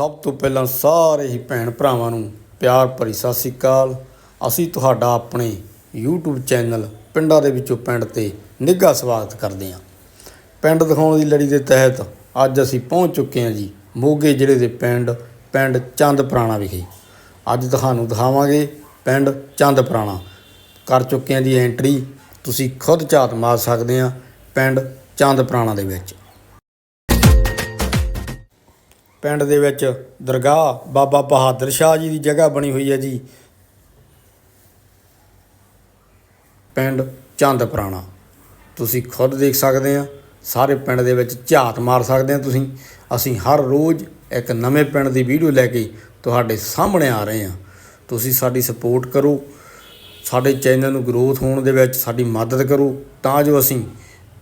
ਸਭ ਤੋਂ ਪਹਿਲਾਂ ਸਾਰੇ ਹੀ ਭੈਣ ਭਰਾਵਾਂ ਨੂੰ ਪਿਆਰ ਭਰੀ ਸਤਿ ਸ੍ਰੀ ਅਕਾਲ। ਅਸੀਂ ਤੁਹਾਡਾ ਆਪਣੇ YouTube ਚੈਨਲ ਪਿੰਡਾਂ ਦੇ ਵਿੱਚੋਂ ਪਿੰਡ ਤੇ ਨਿੱਘਾ ਸਵਾਗਤ ਕਰਦੇ ਹਾਂ। ਪਿੰਡ ਦਿਖਾਉਣ ਦੀ ਲੜੀ ਦੇ ਤਹਿਤ ਅੱਜ ਅਸੀਂ ਪਹੁੰਚ ਚੁੱਕੇ ਹਾਂ ਜੀ ਮੋਗੇ ਜ਼ਿਲ੍ਹੇ ਦੇ ਪਿੰਡ ਪਿੰਡ ਚੰਦ ਪੁਰਾਣਾ ਵਿਖੇ। ਅੱਜ ਤੁਹਾਨੂੰ ਦਿਖਾਵਾਂਗੇ ਪਿੰਡ ਚੰਦ ਪੁਰਾਣਾ। ਕਰ ਚੁੱਕੇ ਹਾਂ ਜੀ ਐਂਟਰੀ ਤੁਸੀਂ ਖੁਦ ਝਾਤ ਮਾਰ ਸਕਦੇ ਆ ਪਿੰਡ ਚੰਦ ਪੁਰਾਣਾ ਦੇ ਵਿੱਚ। ਪਿੰਡ ਦੇ ਵਿੱਚ ਦਰਗਾਹ ਬਾਬਾ ਬਹਾਦਰ ਸ਼ਾਹ ਜੀ ਦੀ ਜਗ੍ਹਾ ਬਣੀ ਹੋਈ ਹੈ ਜੀ। ਪਿੰਡ ਚੰਦ ਪੁਰਾਣਾ। ਤੁਸੀਂ ਖੁਦ ਦੇਖ ਸਕਦੇ ਆ, ਸਾਰੇ ਪਿੰਡ ਦੇ ਵਿੱਚ ਝਾਤ ਮਾਰ ਸਕਦੇ ਆ ਤੁਸੀਂ। ਅਸੀਂ ਹਰ ਰੋਜ਼ ਇੱਕ ਨਵੇਂ ਪਿੰਡ ਦੀ ਵੀਡੀਓ ਲੈ ਕੇ ਤੁਹਾਡੇ ਸਾਹਮਣੇ ਆ ਰਹੇ ਆ। ਤੁਸੀਂ ਸਾਡੀ ਸਪੋਰਟ ਕਰੋ, ਸਾਡੇ ਚੈਨਲ ਨੂੰ ਗਰੋਥ ਹੋਣ ਦੇ ਵਿੱਚ ਸਾਡੀ ਮਦਦ ਕਰੋ, ਤਾਂ ਜੋ ਅਸੀਂ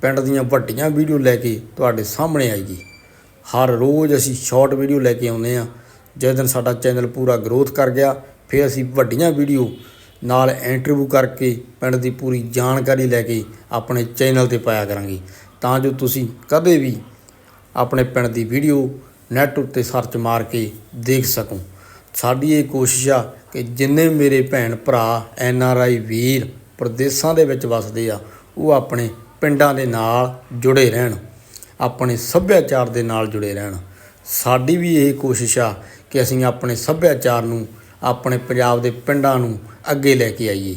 ਪਿੰਡ ਦੀਆਂ ਵੱਡੀਆਂ ਵੀਡੀਓ ਲੈ ਕੇ ਤੁਹਾਡੇ ਸਾਹਮਣੇ ਆਈਏ। ਹਰ ਰੋਜ਼ ਅਸੀਂ ਸ਼ਾਰਟ ਵੀਡੀਓ ਲੈ ਕੇ ਆਉਂਦੇ ਆ ਜਿਸ ਦਿਨ ਸਾਡਾ ਚੈਨਲ ਪੂਰਾ ਗਰੋਥ ਕਰ ਗਿਆ, ਫਿਰ ਅਸੀਂ ਵੱਡੀਆਂ ਵੀਡੀਓ ਨਾਲ ਇੰਟਰਵਿਊ ਕਰਕੇ ਪਿੰਡ ਦੀ ਪੂਰੀ ਜਾਣਕਾਰੀ ਲੈ ਕੇ ਆਪਣੇ ਚੈਨਲ ਤੇ ਪਾਇਆ ਕਰਾਂਗੇ। ਤਾਂ ਜੋ ਤੁਸੀਂ ਕਦੇ ਵੀ ਆਪਣੇ ਪਿੰਡ ਦੀ ਵੀਡੀਓ ਨੈੱਟ ਉੱਤੇ ਸਰਚ ਮਾਰ ਕੇ ਦੇਖ ਸਕੋ। ਸਾਡੀ ਇਹ ਕੋਸ਼ਿਸ਼ ਆ ਕਿ ਜਿੰਨੇ ਮੇਰੇ ਭੈਣ ਭਰਾ, ਐਨ ਆਰ ਆਈ ਵੀਰ ਪ੍ਰਦੇਸ਼ਾਂ ਦੇ ਵਿੱਚ ਵੱਸਦੇ ਆ, ਉਹ ਆਪਣੇ ਪਿੰਡਾਂ ਦੇ ਨਾਲ ਜੁੜੇ ਰਹਿਣ। ਆਪਣੇ ਸੱਭਿਆਚਾਰ ਦੇ ਨਾਲ ਜੁੜੇ ਰਹਿਣ। ਸਾਡੀ ਵੀ ਇਹ ਕੋਸ਼ਿਸ਼ ਆ ਕਿ ਅਸੀਂ ਆਪਣੇ ਸੱਭਿਆਚਾਰ ਨੂੰ, ਆਪਣੇ ਪੰਜਾਬ ਦੇ ਪਿੰਡਾਂ ਨੂੰ ਅੱਗੇ ਲੈ ਕੇ ਆਈਏ।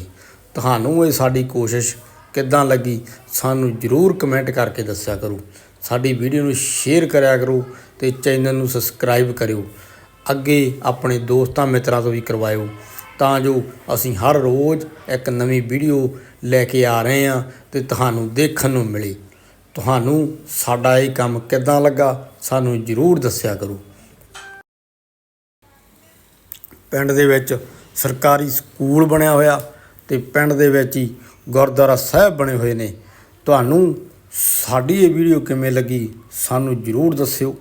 ਤੁਹਾਨੂੰ ਇਹ ਸਾਡੀ ਕੋਸ਼ਿਸ਼ ਕਿੱਦਾਂ ਲੱਗੀ, ਸਾਨੂੰ ਜਰੂਰ ਕਮੈਂਟ ਕਰਕੇ ਦੱਸਿਆ ਕਰੋ। ਸਾਡੀ ਵੀਡੀਓ ਨੂੰ ਸ਼ੇਅਰ ਕਰਿਆ ਕਰੋ ਤੇ ਚੈਨਲ ਨੂੰ ਸਬਸਕ੍ਰਾਈਬ ਕਰਿਓ। ਅੱਗੇ ਆਪਣੇ ਦੋਸਤਾਂ ਮਿੱਤਰਾਂ ਤੋਂ ਵੀ ਕਰਵਾਇਓ। ਤਾਂ ਜੋ ਅਸੀਂ ਹਰ ਰੋਜ਼ ਇੱਕ ਨਵੀਂ ਵੀਡੀਓ ਲੈ ਕੇ ਆ ਰਹੇ ਹਾਂ ਤੇ ਤੁਹਾਨੂੰ ਦੇਖਣ ਨੂੰ ਮਿਲੇ। ਤੁਹਾਨੂੰ ਸਾਡਾ ਇਹ ਕੰਮ ਕਿੱਦਾਂ ਲੱਗਾ, ਸਾਨੂੰ ਜਰੂਰ ਦੱਸਿਆ ਕਰੋ। ਪਿੰਡ ਦੇ ਵਿੱਚ ਸਰਕਾਰੀ ਸਕੂਲ ਬਣਿਆ ਹੋਇਆ ਤੇ ਪਿੰਡ ਦੇ ਵਿੱਚ ਹੀ ਗੁਰਦੁਆਰਾ ਸਾਹਿਬ ਬਣੇ ਹੋਏ ਨੇ। ਤੁਹਾਨੂੰ ਸਾਡੀ ਇਹ ਵੀਡੀਓ ਕਿਵੇਂ ਲੱਗੀ, ਸਾਨੂੰ ਜਰੂਰ ਦੱਸਿਓ।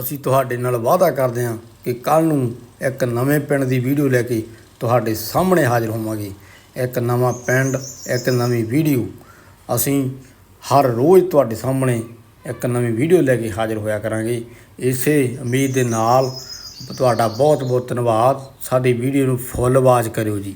ਅਸੀਂ ਤੁਹਾਡੇ ਨਾਲ ਵਾਅਦਾ ਕਰਦੇ ਹਾਂ ਕਿ ਕੱਲ ਨੂੰ ਇੱਕ ਨਵੇਂ ਪਿੰਡ ਦੀ ਵੀਡੀਓ ਲੈ ਕੇ ਤੁਹਾਡੇ ਸਾਹਮਣੇ ਹਾਜ਼ਰ ਹੋਵਾਂਗੇ। ਇੱਕ ਨਵਾਂ ਪਿੰਡ, ਇੱਕ ਨਵੀਂ ਵੀਡੀਓ। ਅਸੀਂ ਹਰ ਰੋਜ਼ ਤੁਹਾਡੇ ਸਾਹਮਣੇ ਇੱਕ ਨਵੀਂ ਵੀਡੀਓ ਲੈ ਕੇ ਹਾਜ਼ਰ ਹੋਇਆ ਕਰਾਂਗੇ। ਇਸੇ ਉਮੀਦ ਦੇ ਨਾਲ ਤੁਹਾਡਾ ਬਹੁਤ ਬਹੁਤ ਧੰਨਵਾਦ। ਸਾਡੀ ਵੀਡੀਓ ਨੂੰ ਫੁੱਲ ਆਵਾਜ਼ ਕਰਿਓ ਜੀ।